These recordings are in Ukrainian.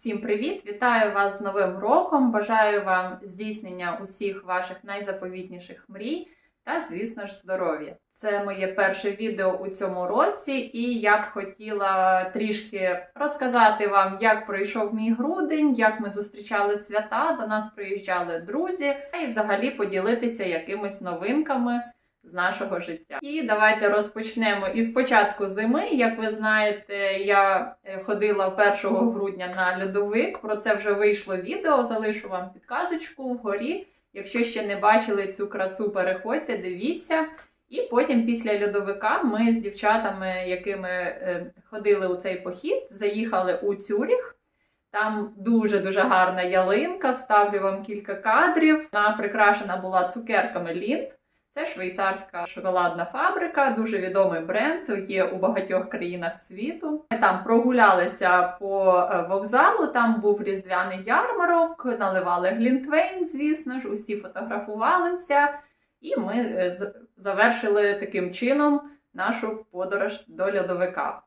Всім привіт! Вітаю вас з Новим роком! Бажаю вам здійснення усіх ваших найзаповітніших мрій та, звісно ж, здоров'я. Це моє перше відео у цьому році, і я б хотіла трішки розказати вам, як пройшов мій грудень, як ми зустрічали свята, до нас приїжджали друзі, і взагалі поділитися якимись новинками з нашого життя. І давайте розпочнемо із початку зими. Як ви знаєте, я е, ходила 1 грудня на льодовик. Про це вже вийшло відео. Залишу вам підказочку вгорі. Якщо ще не бачили цю красу, переходьте, дивіться. І потім після льодовика ми з дівчатами, якими е, ходили у цей похід, заїхали у Цюріх. Там дуже дуже гарна ялинка. Вставлю вам кілька кадрів. Вона прикрашена була цукерками Лінд. Це швейцарська шоколадна фабрика, дуже відомий бренд, є у багатьох країнах світу. Ми там прогулялися по е, вокзалу, там був різдвяний ярмарок, наливали глінтвейн, звісно ж, усі фотографувалися, і ми е, завершили таким чином нашу подорож до льодовика.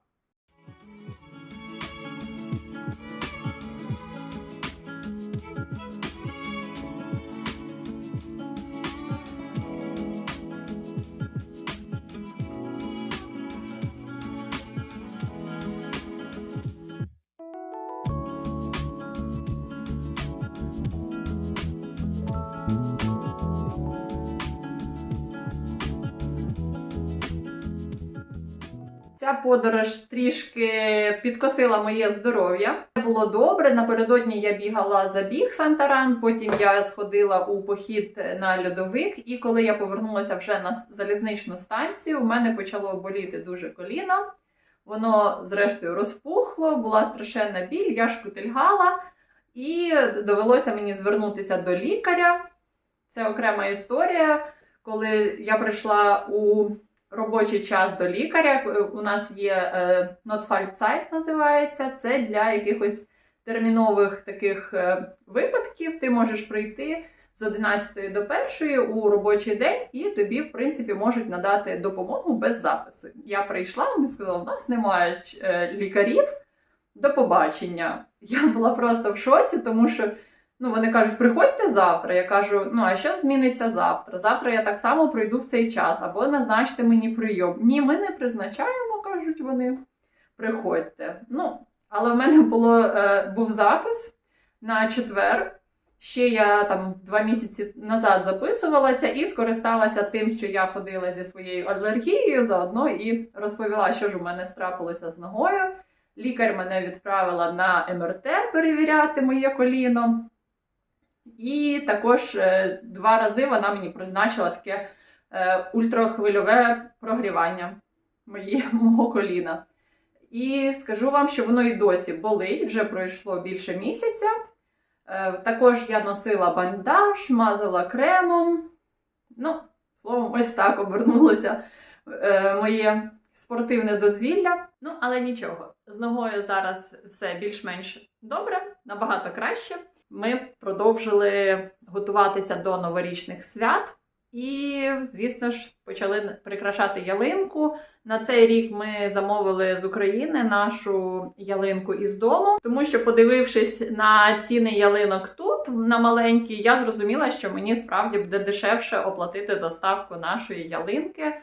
Ця подорож трішки підкосила моє здоров'я. Було добре. Напередодні я бігала забіг Сантаран, потім я сходила у похід на льодовик. І коли я повернулася вже на залізничну станцію, у мене почало боліти дуже коліно. Воно, зрештою, розпухло, була страшенна біль, я шкутильгала, і довелося мені звернутися до лікаря. Це окрема історія. Коли я прийшла у робочий час до лікаря. У нас є е, Notfallzeit називається. Це для якихось термінових таких е, випадків. Ти можеш прийти з 11 до 1 у робочий день, і тобі, в принципі, можуть надати допомогу без запису. Я прийшла, вони сказали, у нас немає е, лікарів. До побачення. Я була просто в шоці, тому що Ну, вони кажуть, приходьте завтра. Я кажу, ну а що зміниться завтра? Завтра я так само прийду в цей час, або назначте мені прийом. Ні, ми не призначаємо, кажуть вони. Приходьте. Ну, але в мене було, е, був запис на четвер. Ще я там два місяці назад записувалася і скористалася тим, що я ходила зі своєю алергією, заодно і розповіла, що ж у мене страпилося з ногою. Лікар мене відправила на МРТ перевіряти моє коліно. І також е, два рази вона мені призначила таке е, ультрахвильове прогрівання мого коліна. І скажу вам, що воно і досі болить, вже пройшло більше місяця. Е, також я носила бандаж, мазала кремом. Ну, словом, ось так обернулося моє спортивне дозвілля. Ну, але нічого. З ногою зараз все більш-менш добре, набагато краще ми продовжили готуватися до новорічних свят. І, звісно ж, почали прикрашати ялинку. На цей рік ми замовили з України нашу ялинку із дому, тому що, подивившись на ціни ялинок тут на маленькі, я зрозуміла, що мені справді буде дешевше оплатити доставку нашої ялинки.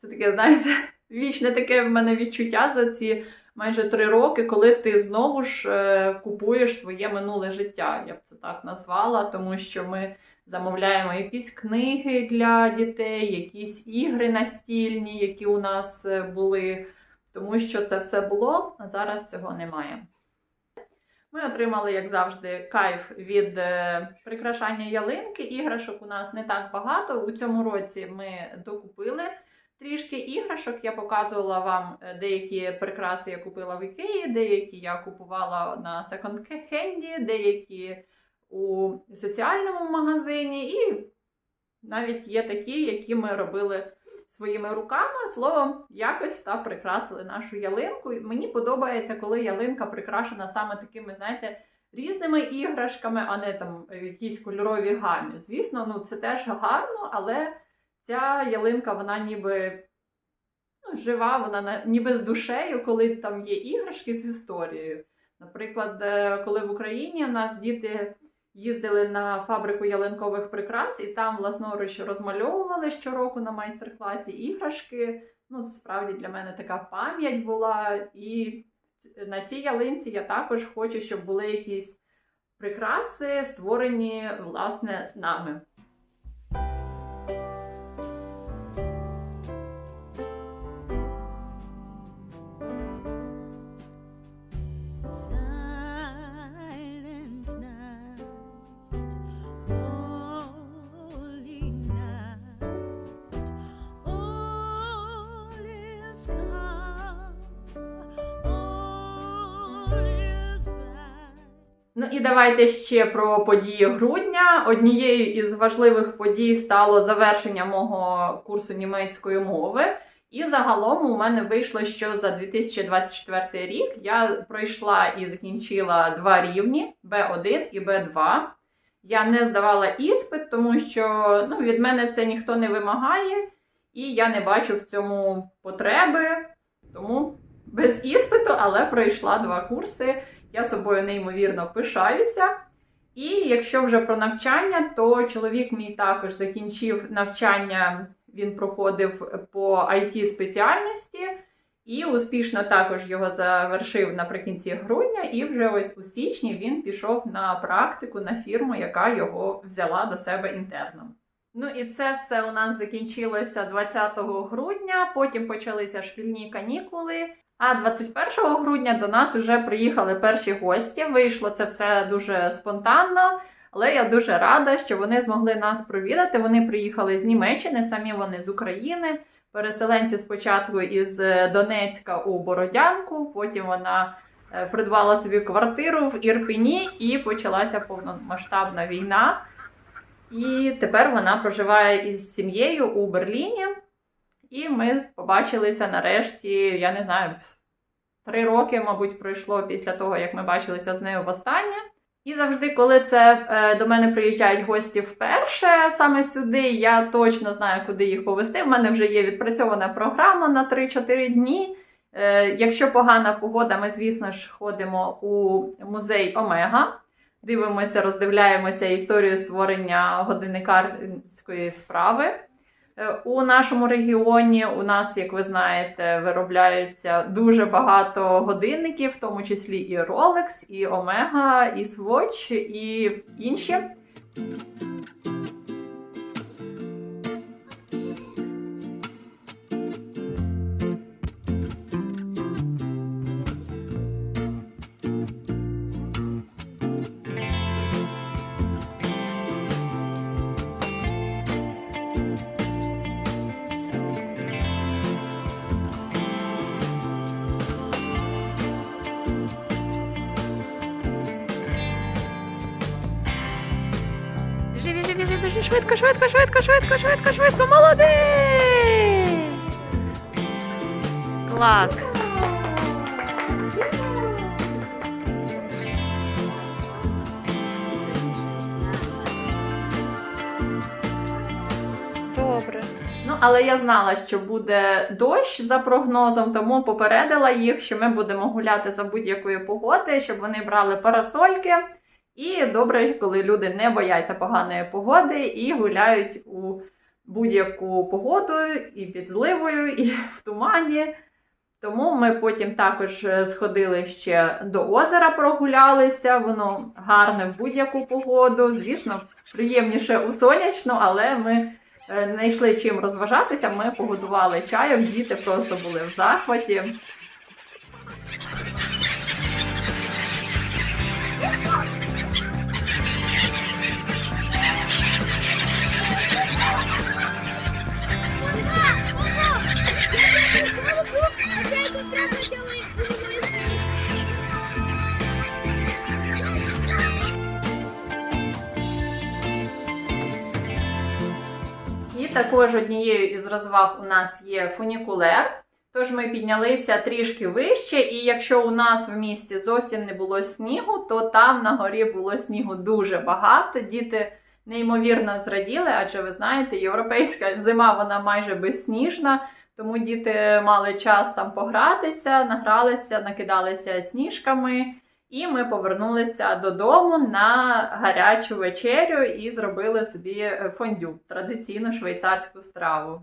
Це таке, знаєте, вічне таке в мене відчуття за ці майже три роки, коли ти знову ж е, купуєш своє минуле життя. Я б це так назвала, тому що ми замовляємо якісь книги для дітей, якісь ігри настільні, які у нас е, були, тому що це все було, а зараз цього немає. Ми отримали, як завжди, кайф від е, прикрашання ялинки. Іграшок у нас не так багато. У цьому році ми докупили трішки іграшок. Я показувала вам е, деякі прикраси, я купила в Ікеї, деякі я купувала на секонд-хенді, деякі у соціальному магазині, і навіть є такі, які ми робили своїми руками. Словом, якось та прикрасили нашу ялинку. Мені подобається, коли ялинка прикрашена саме такими, знаєте, різними іграшками, а не там в якійсь кольоровій гамі. Звісно, ну це теж гарно, але ця ялинка, вона ніби ну, жива, вона ніби з душею, коли там є іграшки з історією. Наприклад, е, коли в Україні у нас діти їздили на фабрику ялинкових прикрас і там власноруч розмальовували щороку на майстер-класі іграшки. Ну, справді для мене така пам'ять була. І на цій ялинці я також хочу, щоб були якісь прикраси, створені власне нами. Ну і давайте ще про події грудня. Однією із важливих подій стало завершення мого курсу німецької мови. І загалом у мене вийшло, що за 2024 рік я пройшла і закінчила два рівні B1 і B2. Я не здавала іспит, тому що ну, від мене це ніхто не вимагає, і я не бачу в цьому потреби. Тому без іспиту, але пройшла два курси. Я собою неймовірно пишаюся. І якщо вже про навчання, то чоловік мій також закінчив навчання, він проходив по it спеціальності і успішно також його завершив наприкінці грудня. І вже ось у січні він пішов на практику на фірму, яка його взяла до себе інтерном. Ну і це все у нас закінчилося 20 грудня. Потім почалися шкільні канікули. А 21 грудня до нас вже приїхали перші гості. Вийшло це все дуже спонтанно, але я дуже рада, що вони змогли нас провідати. Вони приїхали з Німеччини, самі вони з України. Переселенці спочатку із е, Донецька у Бородянку, потім вона е, придбала собі квартиру в Ірпені і почалася повномасштабна війна. І тепер вона проживає із сім'єю у Берліні. І ми побачилися нарешті, я не знаю, три роки, мабуть, пройшло після того, як ми бачилися з нею востаннє. І завжди, коли це е, до мене приїжджають гості вперше саме сюди, я точно знаю, куди їх повезти. У мене вже є відпрацьована програма на 3-4 дні. Е, якщо погана погода, ми, звісно ж, ходимо у музей Омега, дивимося, роздивляємося історію створення годинникарської справи. Е, У нашому регіоні у нас, як ви знаєте, виробляються дуже багато годинників, в тому числі і Rolex, і Omega, і Swatch, і інші. Швидко, швидко, швидко, швидко, швидко, швидко, молодець! Клас! Добре. Ну, але я знала, що буде дощ за прогнозом, тому попередила їх, що ми будемо гуляти за будь-якої погоди, щоб вони брали парасольки. І добре, коли люди не бояться поганої погоди і гуляють у будь-яку погоду, і під зливою, і в тумані. Тому ми потім також е, сходили ще до озера, прогулялися. Воно гарне в будь-яку погоду. Звісно, приємніше у сонячну, але ми не йшли чим розважатися. Ми погодували чаєм, діти просто були в захваті. Також однією із розваг у нас є фунікулер. Тож ми піднялися трішки вище, і якщо у нас в місті зовсім не було снігу, то там на горі було снігу дуже багато. Діти неймовірно зраділи, адже ви знаєте, європейська зима вона майже безсніжна, тому діти мали час там погратися, награлися, накидалися сніжками. І ми повернулися додому на гарячу вечерю і зробили собі фондю, традиційну швейцарську страву.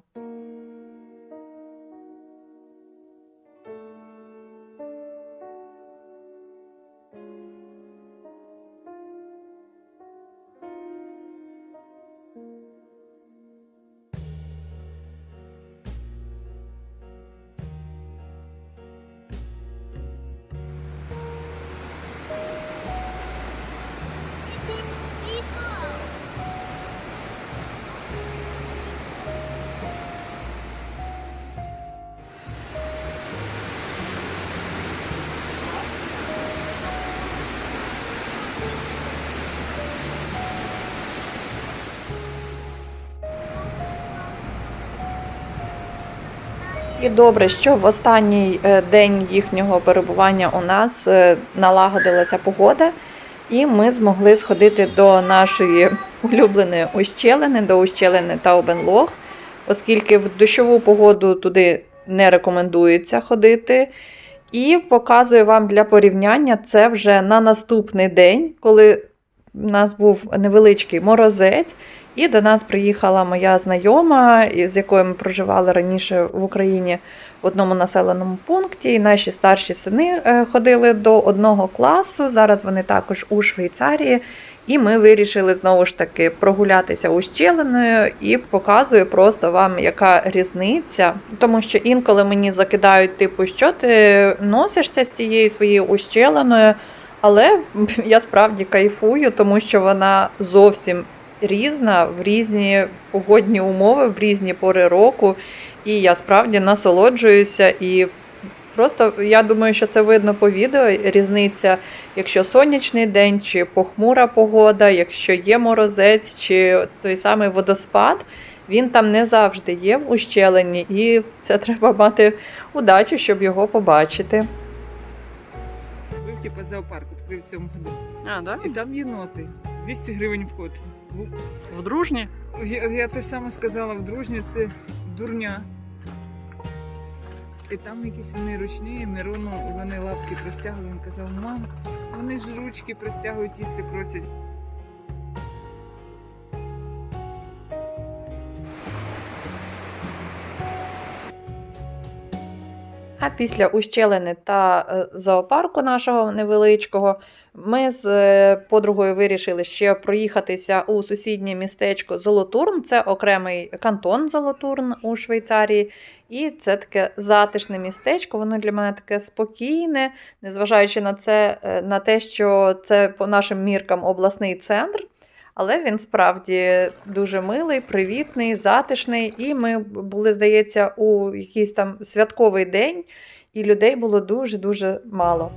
І добре, що в останній е, день їхнього перебування у нас е, налагодилася погода, і ми змогли сходити до нашої улюбленої ущелини, до ущелини Таубенлог, оскільки в дощову погоду туди не рекомендується ходити. І показую вам для порівняння це вже на наступний день, коли в нас був невеличкий морозець. І до нас приїхала моя знайома, з якою ми проживали раніше в Україні в одному населеному пункті. І наші старші сини е, ходили до одного класу. Зараз вони також у Швейцарії. І ми вирішили знову ж таки прогулятися ущелиною і показую просто вам, яка різниця. Тому що інколи мені закидають, типу, що ти носишся з тією своєю ущелиною. Але я справді кайфую, тому що вона зовсім різна в різні погодні умови, в різні пори року. І я справді насолоджуюся. І просто я думаю, що це видно по відео. Різниця, якщо сонячний день, чи похмура погода, якщо є морозець, чи той самий водоспад. Він там не завжди є в ущелині, і це треба мати удачу, щоб його побачити. Типу зоопарк відкрив в цьому году. А, да? І там єноти. 200 гривень вход. В дружні? Я, я те саме сказала, в дружні це дурня. І там якісь вони ручні, Мирону вони лапки простягли. Він казав, мам, вони ж ручки простягують, їсти просять. А після ущелини та е, зоопарку нашого невеличкого ми з е, подругою вирішили ще проїхатися у сусіднє містечко Золотурн. Це окремий кантон Золотурн у Швейцарії. І це таке затишне містечко. Воно для мене таке спокійне, незважаючи на це, е, на те, що це по нашим міркам обласний центр. Але він справді дуже милий, привітний, затишний. І ми були, здається, у якийсь там святковий день, і людей було дуже-дуже мало.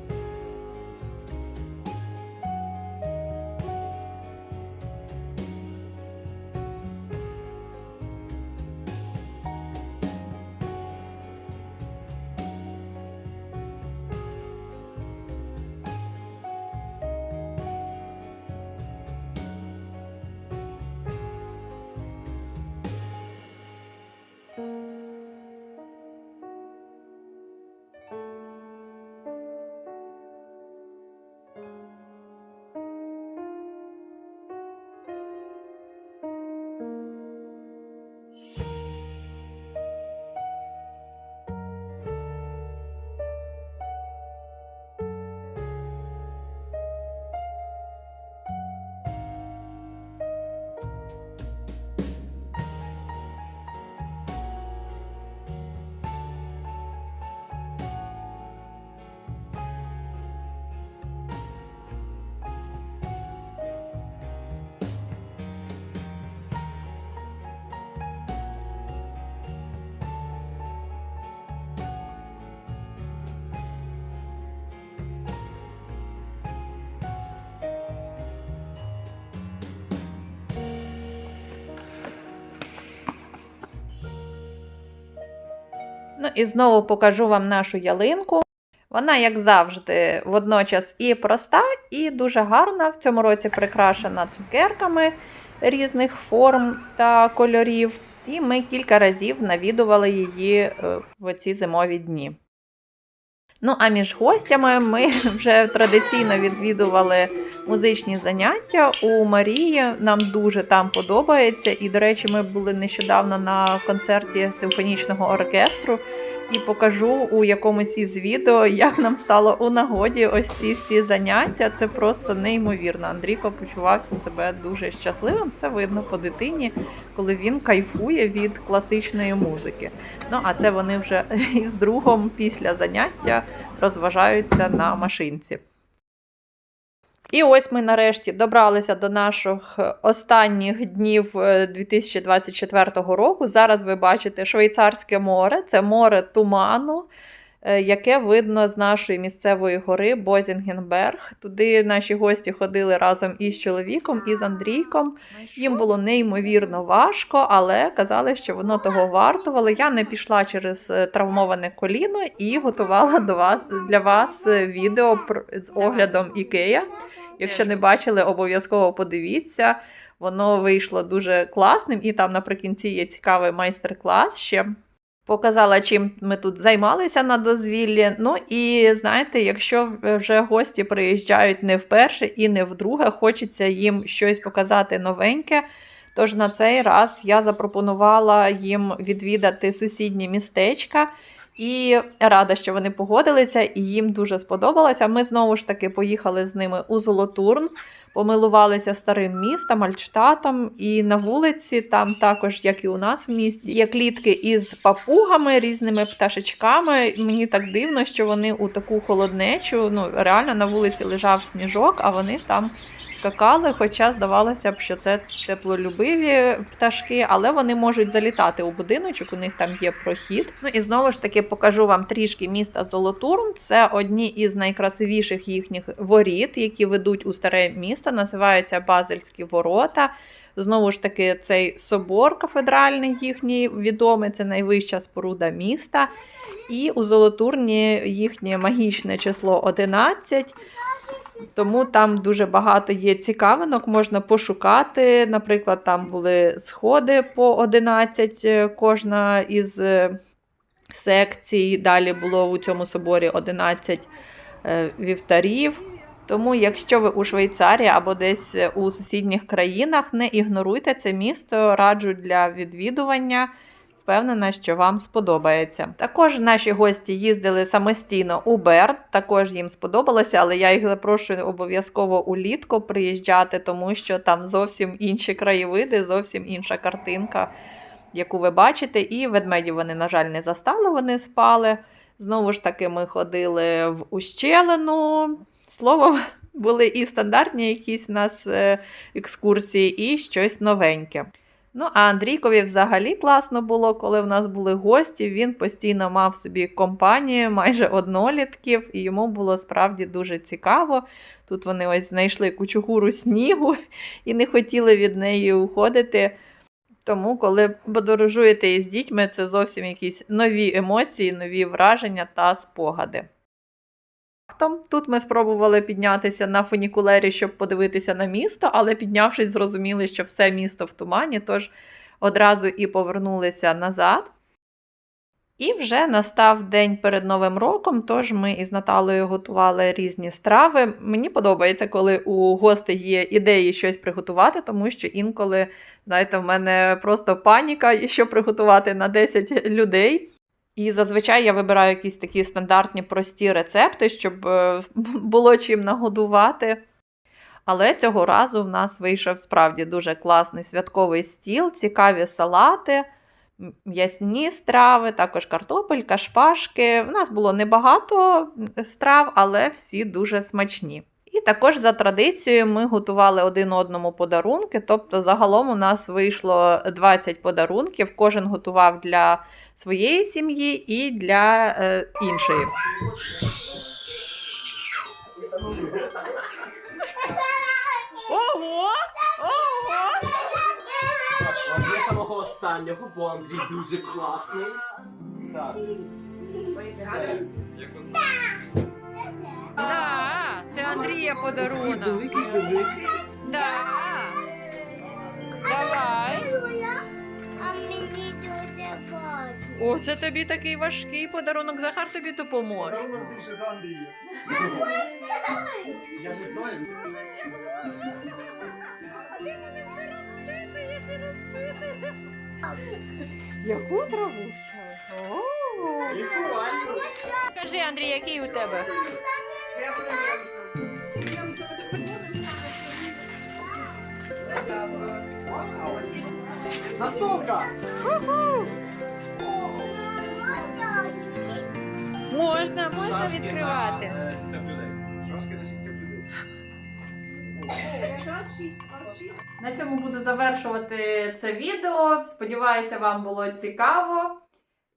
Ну і знову покажу вам нашу ялинку. Вона, як завжди, водночас і проста, і дуже гарна. В цьому році прикрашена цукерками різних форм та кольорів. І ми кілька разів навідували її е, в ці зимові дні. Ну а між гостями ми вже традиційно відвідували музичні заняття у Марії. Нам дуже там подобається. І, до речі, ми були нещодавно на концерті симфонічного оркестру. І покажу у якомусь із відео, як нам стало у нагоді ось ці всі заняття. Це просто неймовірно. Андрійко почувався себе дуже щасливим. Це видно по дитині, коли він кайфує від класичної музики. Ну а це вони вже із другом після заняття розважаються на машинці. І ось ми нарешті добралися до наших останніх днів е, 2024 року. Зараз ви бачите Швейцарське море, це море туману, е, яке видно з нашої місцевої гори Бозінгенберг. Туди наші гості ходили разом із чоловіком і з Андрійком. Їм було неймовірно важко, але казали, що воно того вартувало. Я не пішла через е, травмоване коліно і готувала до вас для вас е, відео з оглядом Ікея. Якщо не бачили, обов'язково подивіться. Воно вийшло дуже класним, і там наприкінці є цікавий майстер-клас ще. Показала, чим ми тут займалися на дозвіллі. Ну і знаєте, якщо вже гості приїжджають не вперше і не вдруге, хочеться їм щось показати новеньке. Тож на цей раз я запропонувала їм відвідати сусідні містечка. І рада, що вони погодилися, і їм дуже сподобалося. Ми знову ж таки поїхали з ними у Золотурн, помилувалися старим містом, Альштатом. І на вулиці, там також, як і у нас в місті, є клітки із папугами, різними пташечками. Мені так дивно, що вони у таку холоднечу. Ну реально на вулиці лежав сніжок, а вони там скакали. Хоча здавалося б, що це теплолюбиві пташки, але вони можуть залітати у будиночок, у них там є прохід. Ну і знову ж таки покажу вам трішки міста Золотурн. Це одні із найкрасивіших їхніх воріт, які ведуть у старе місто, називаються Базельські ворота. Знову ж таки, цей собор кафедральний їхній відомий, це найвища споруда міста. І у Золотурні їхнє магічне число 11. Тому там дуже багато є цікавинок, можна пошукати. Наприклад, там були сходи по 11 е, кожна із е, секцій. Далі було у цьому соборі 11 е, вівтарів. Тому, якщо ви у Швейцарії або десь у сусідніх країнах, не ігноруйте це місто, раджу для відвідування. Впевнена, що вам сподобається. Також наші гості їздили самостійно у Берн, також їм сподобалося, але я їх запрошую обов'язково улітку приїжджати, тому що там зовсім інші краєвиди, зовсім інша картинка, яку ви бачите. І ведмедів вони, на жаль, не застали, вони спали. Знову ж таки, ми ходили в ущелину. Словом, були і стандартні якісь в нас е, екскурсії, і щось новеньке. Ну, а Андрійкові взагалі класно було, коли в нас були гості. Він постійно мав собі компанію, майже однолітків, і йому було справді дуже цікаво. Тут вони ось знайшли кучугуру снігу і не хотіли від неї уходити. Тому, коли подорожуєте із дітьми, це зовсім якісь нові емоції, нові враження та спогади. Фактом, Тут ми спробували піднятися на фунікулері, щоб подивитися на місто, але піднявшись, зрозуміли, що все місто в тумані, тож одразу і повернулися назад. І вже настав день перед Новим роком, тож ми із Наталою готували різні страви. Мені подобається, коли у гостей є ідеї щось приготувати, тому що інколи, знаєте, в мене просто паніка, що приготувати на 10 людей. І зазвичай я вибираю якісь такі стандартні прості рецепти, щоб е, було чим нагодувати. Але цього разу в нас вийшов справді дуже класний святковий стіл, цікаві салати, м'ясні страви, також картопелька, шпажки. У нас було небагато страв, але всі дуже смачні. І також за традицією ми готували один одному подарунки. Тобто, загалом у нас вийшло 20 подарунків. Кожен готував для своєї сім'ї і для е, іншої. Ого! Ого! Возьми самого останнього, бо Андрій дуже класний. Так. Да, це Андрія подарунок. Великий, великий. Да. Давай. А мені дуже О, це тобі такий важкий подарунок. Захар тобі допоможе. Подарунок більше з Англії. Я не знаю. Яку траву Скажи, Андрій, який у тебе? Настолка! Можна, можна відкривати. На цьому буду завершувати це відео. Сподіваюся, вам було цікаво.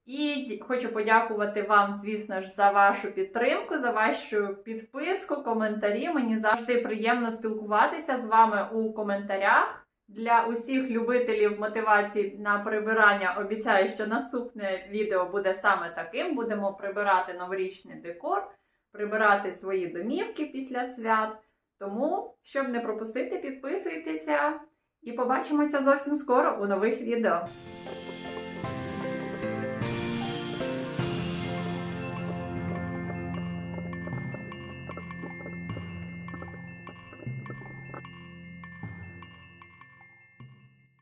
І хочу подякувати вам, звісно ж, за вашу підтримку, за вашу підписку, коментарі. Мені завжди приємно спілкуватися з вами у коментарях. Для усіх любителів мотивації на прибирання обіцяю, що наступне відео буде саме таким. Будемо прибирати новорічний декор, прибирати свої домівки після свят. Тому, щоб не пропустити, підписуйтеся і побачимося зовсім скоро у нових відео.